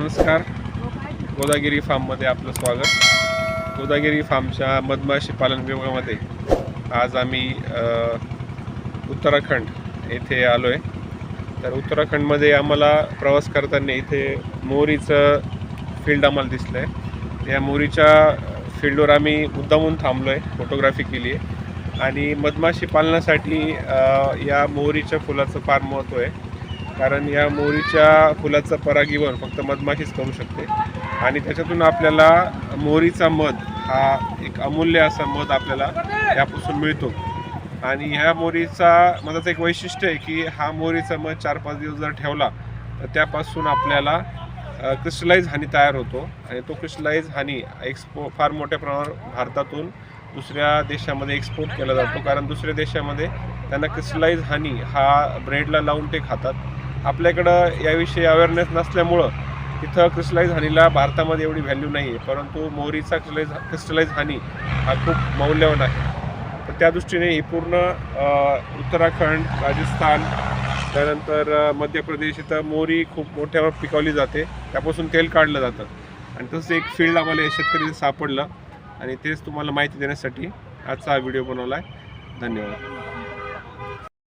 नमस्कार. गोदागिरी फार्ममध्ये आपलं स्वागत. गोदागिरी फार्मच्या मधमाशी पालन विभागामध्ये आज आम्ही उत्तराखंड येथे आलो आहे तर उत्तराखंडमध्ये आम्हाला प्रवास करताना इथे मोरीचं फील्ड आम्हाला दिसलं आहे या मोरीच्या फील्डवर आम्ही मुद्दामून थांबलो आहे फोटोग्राफी केली आहे आणि मधमाशी पालनासाठी या मोहरीच्या फुलाचं फार महत्त्व आहे. कारण या मोहरीच्या फुलाचं परागीवन फक्त मधमाशीच करू शकते. आणि त्याच्यातून आपल्याला मोहरीचा मध हा एक अमूल्य असा मध आपल्याला यापासून मिळतो. आणि ह्या मोहरीचा मधाचं एक वैशिष्ट्य आहे की हा मोहरीचा मध चार पाच दिवस जर ठेवला तर त्यापासून आपल्याला क्रिस्टलाइज हानी तयार होतो. आणि तो क्रिस्टलाइज हानी एक्सपो फार मोठ्या प्रमाणावर भारतातून दुसऱ्या देशामध्ये एक्सपोर्ट केला जातो. कारण दुसऱ्या देशामध्ये त्यांना क्रिस्टलाइज हानी हा ब्रेडला लावून ते खातात. आपल्याकडं याविषयी अवेअरनेस नसल्यामुळं तिथं क्रिस्टलाइज हानीला भारतामध्ये एवढी व्हॅल्यू नाही आहे परंतु मोहरीचा क्रिस्टलाइज क्रिस्टलाइज हानी हा खूप मौल्यवान आहे. तर त्या दृष्टीने ही पूर्ण उत्तराखंड राजस्थान त्यानंतर मध्य प्रदेश इथं मोहरी खूप मोठ्या पिकवली जाते. त्यापासून तेल काढलं जातं. आणि तसं एक फील्ड आम्हाला या शेतकरी सापडलं. आणि तेच तुम्हाला माहिती देण्यासाठी आजचा हा व्हिडिओ बनवला आहे धन्यवाद.